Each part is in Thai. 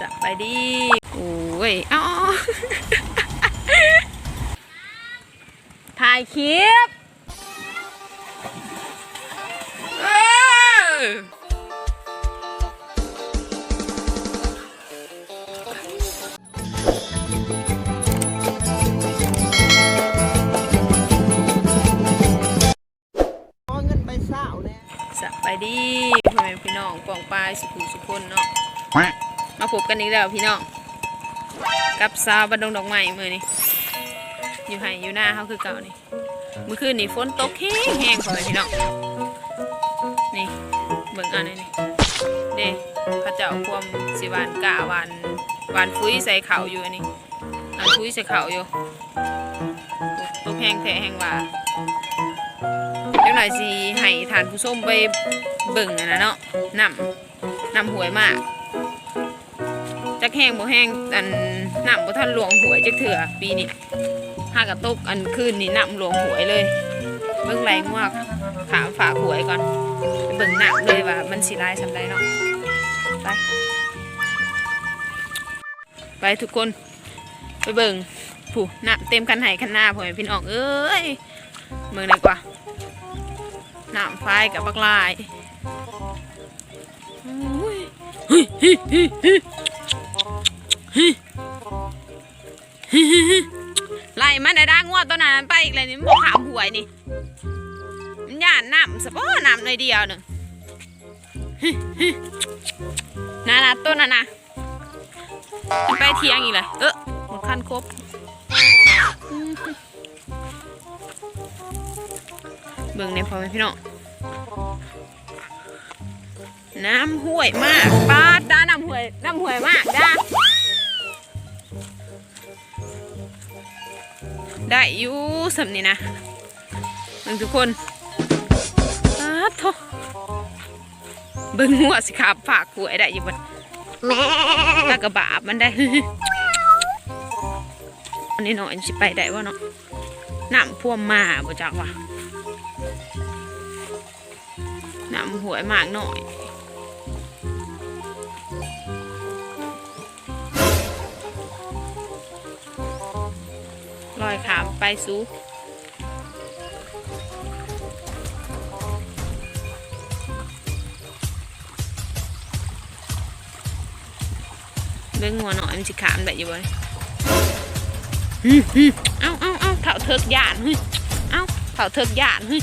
สบายดีโอ้ยอ้าถ่ายคลิปเออสบายดีพ่อแม่พี่น้องกองปลายสุขุสุคนเนาะ มาพบกันอีกแล้วพี่น้องกับสาวบันดงดอกไม้มือนี่อยู่ไห้อยู่หน้าเขาคือเก่านี่เมื่อคืนนี่ฝนตกแห้งแห้งพอเลยพี่น้องนี่เบิ่งอันนี้นี่เด้พระเจ้าควมสิวานกะวานวานฟุ้ยใส่เข่าอยู่อันนี้วานฟุ้ยใส่เข่าอยู่ตกแห้งแท้แห้งว่าเดี๋ยวหน่อยสิให้ทานผู้ชมไปเบิ่งนนะเนาะนำนำหวยมาก จักแห้งบ่แห้งอันน้ำบ่ทันหลวงหวยจักเถื่อปีนี้หากระตกอันคืนนี้น้ำหลวงหวยเลยเบิ่งไรงวกขามฝากหวยก่อนเบิ่งน้ำเลยว่ามันสิลายสำไรเนาะไปไปทุกคนไปเบิ่งผู้น้ำเต็มคันไห้คันหน้าพ่อแม่พี่น้องเอ้ยเบิ่งดีกว่าน้ำไฟกับบักลายอุ้ยเฮ้ยเฮ้ยเฮ้ยเฮ้ยไล่มันได้ด่างวดตัวนั้นไปอีกเลยนี่มันบอกขามหวยนี่มันย่านน้ำสะบ้อน้ำในอยเดียวหนึ่งนานาต้นน่ะนะมันไปเที่ยงอีกเลยเออมันคันครบเบิ่งในพอไหมพี่น้องน้ำห่วยมากปาด้าน้ำห่วยน้ำห่วยมากด้า ได้อยู่สำนี่นะเบิ่งทุกคนอาโทเบิ่งหัวสิขาบฝากหวยได้อยู่บนตากระบาบมันได้อันนี้หน่อยสิไปได้ว่าเนาะน้ำพ่วมมาบ่จักว่าน้ำหวยมากหน่อย ลอยขามไปสู้เรื่องงัวหน่อยมันสิขามได้อยู่บ่ฮึฮึเอ้าเอ้าเอ้าเถาเถิกยานฮึเอ้าเถาเถิกยานฮึ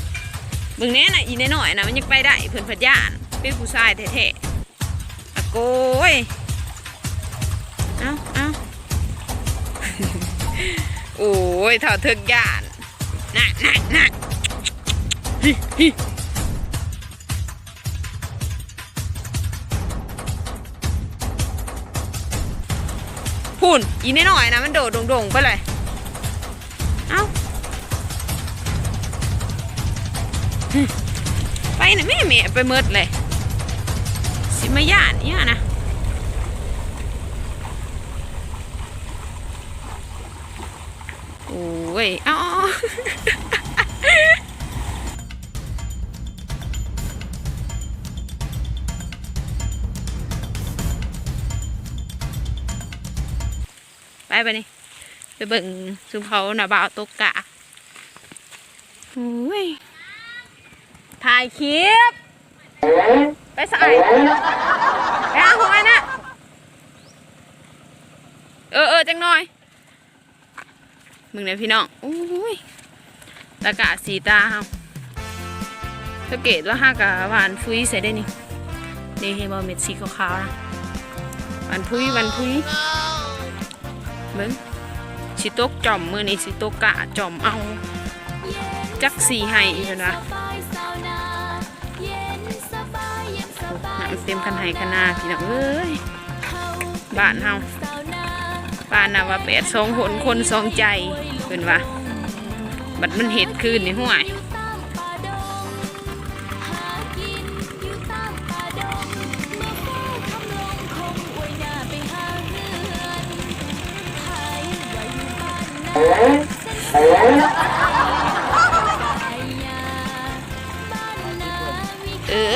เบิ่งแน่น่ะอีน้อยๆนะมันยังไปได้เพิ่นเพิ่นยานเป็นผู้ชายแท้ๆอะโกยเอ้าเอ้า โอ้ยเท่าเทิกยานน่ะน่ะน่ะฮิฮิพูนอีนิดหน่อยนะมันโดดโด่งๆไปเลย เอ้าฮึไปนะแม่แม่ไปเมิดเลย สิมาย่านเนี่ยนะ อ้ยอ๋อไปไปนี่ไปเบิ่งซุมเขาหน้าบ่าวตกกะโอ้ยถ่ายคลิป ไปใส่ไปหาหัวนะเออเออจังหน่อย มึงเนี่ยพี่น้องโอ้ยตากาสีตาเฮาสังเกตว่าห้ากะหวานฟุ้ยใส่ได้นี่นี่เห็นบอเม็ดสีขาวๆนะหวานฟุ้ยหวานฟุ้ยเบิ้งสิตกจอมมือนี่สิตกกะจอมเอา จักสีให้อีกนะน้ำเต็มคันไห้คันนาพี่น้องเอ้ยบ้านเฮา ป้าน่ะว่าแปดสองคนคนสองใจเป็นว่าบัดมันเหตุคืนนี่ห่วยเออ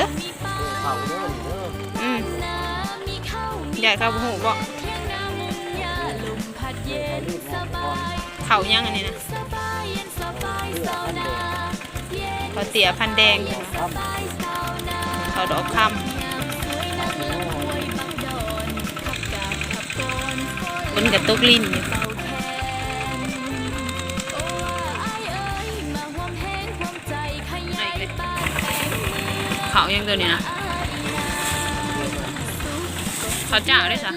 อืมอยากเข้าหูบ่ เขายังอันนี้นะเขาเตี๋ยพันแดงเขาดอกคำคนกับตุกลิ้นอยู่เขายังตัวนี้นะเขาเจ้าได้ส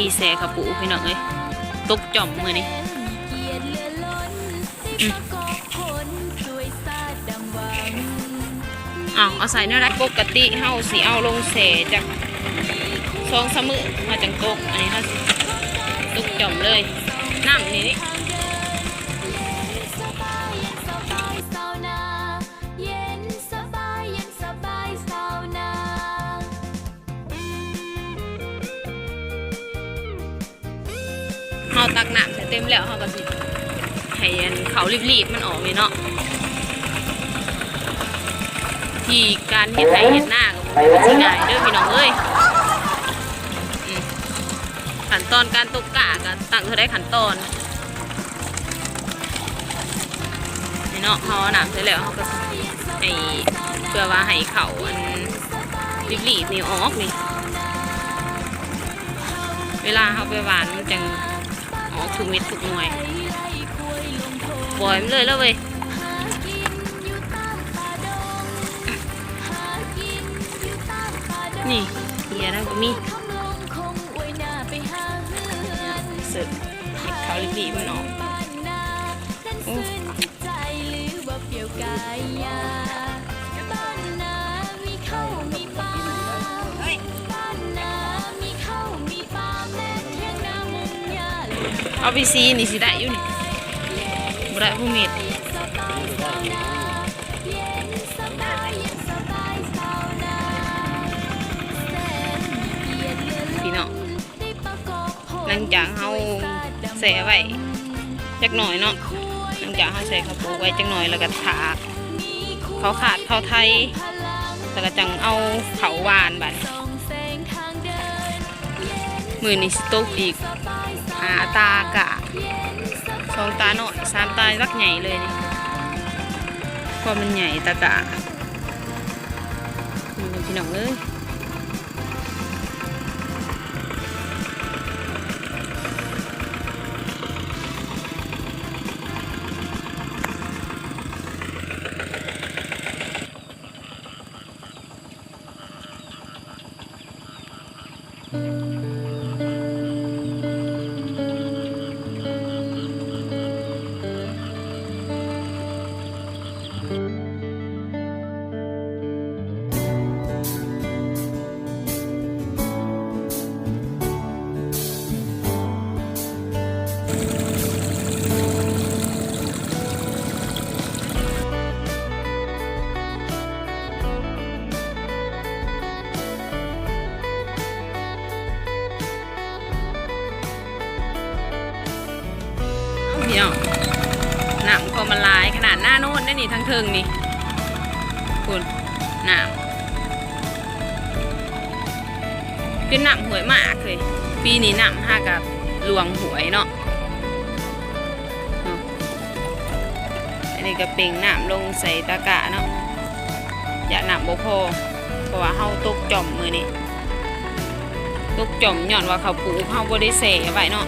ที่แซ่ขาวปูพี่น้องเอ้ยตกจ่อมมือนี่อ้าวเอาใส่เนื้อไรปกติเฮาสีเอาลงเสจากซองสมือมาจังตกอันนี้เฮาสิตกจ่อมเลยน้ำนี่าตักหน้ำใส่เต็มแล้วเฮาก็สิให้อันเขารีบๆมันออกนี่เนาะที่การเฮ็ดไร่เฮ็ดหน้าก็บ่เป็นสิง่ายเด้อพี่น้องเอ้ยขั้นตอนการตกกะก็ตั้งเท่าได้ขั้นตอนนี่เนาะเฮาเอาน้ำเสร็จแล้วเฮาก็ให้เพื่อว่าให้เขาอันรีบๆนี่ออกนี่เวลาเฮาไปหวานมันจัง ออกทุกเม็ดทุกหน่วยปล่อยมันเลยแล้วเว้ยนี่เฮียนะก็มีเสิร์ฟเห็ดเขาลีบมันออก เอาไปซีนี่สิได้อยู่นี่บ่ได้ผู้เม็ดพี่น้องหลังจากเฮาแส่ไว้จักหน่อยเนาะหลังจากเฮาใส่ข้าวปูไว้จักหน่อยแล้วก็ถาเขาขาดเขาไทยแล้วก็จังเอาเขาวานบัดมือนี่สต๊กอีก ตากะสองตาหน่อยสามตารักใหญ่เลยนี่เพรามมันใหญ่ตากะนี่พี่น้องเอ้ย น้องน้ำก็มันลายขนาดหน้าโน้นได้นี่ทั้งเทิงนี่คุณหน้ำเป็นหน้ำหวยมากเลยปีนี้หน้ำห้ากับหลวงหวยเนาะอันนี้ก็เป่งน้ำลงใส่ตะกะเนาะอย่าน้ำบ่พอเพราะว่าเฮาตกจอมมือนี่ตกจอมย้อนว่าเขาปลูกเฮาบ่ได้เสไว้เนาะ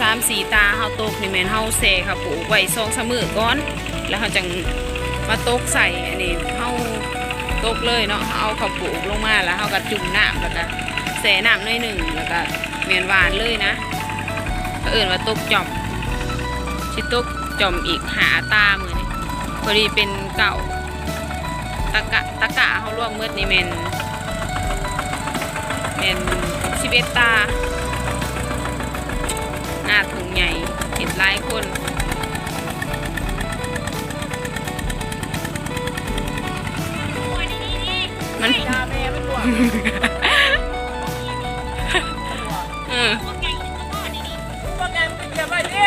สามสีตาเฮาตกนี่แมนเฮาเซค่ะปลูกไว้สองสมือก่อน แล้วเฮาจังมาตกใส่อันนี้เฮาตกเลยเนาะเฮาเอาข้าวปลูกลงมาแล้วเฮาก็จุ่มน้ำแล้วก็แสน้ำหน่อยหนึ่งแล้วก็แมนหวานเลยนะเขาเอื่นว่าตกจอมชิตกจอมอีกหาตามือนี่พอดีเป็นเก่าตะกะตะกะเฮาร่วมมืดนี่แมนแมนสิบเอ็ดตา ออพวกแกมันจะเก็บไว้ดิ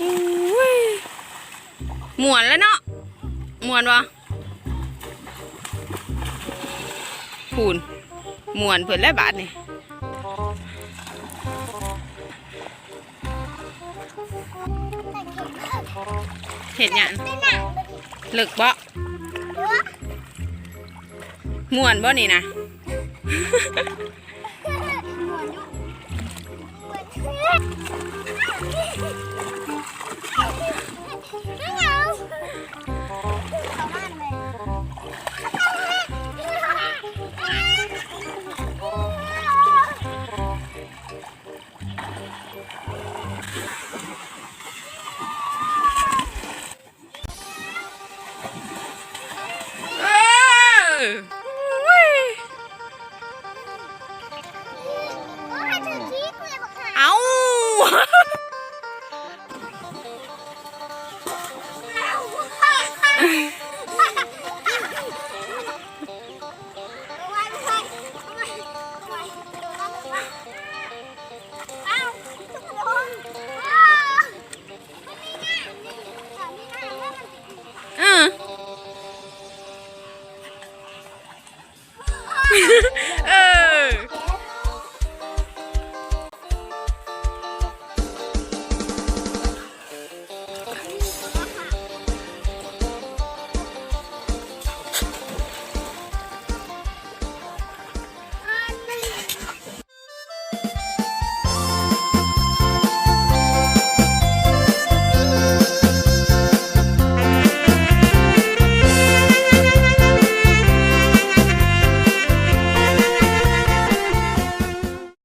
อุ้ยหมวนแล้วเนาะหมวนวะพูนหมวนเพิ่นแล้วบาทนี่ เห็นหยังเลิกบ่หมวนบ่นี่นะ เออ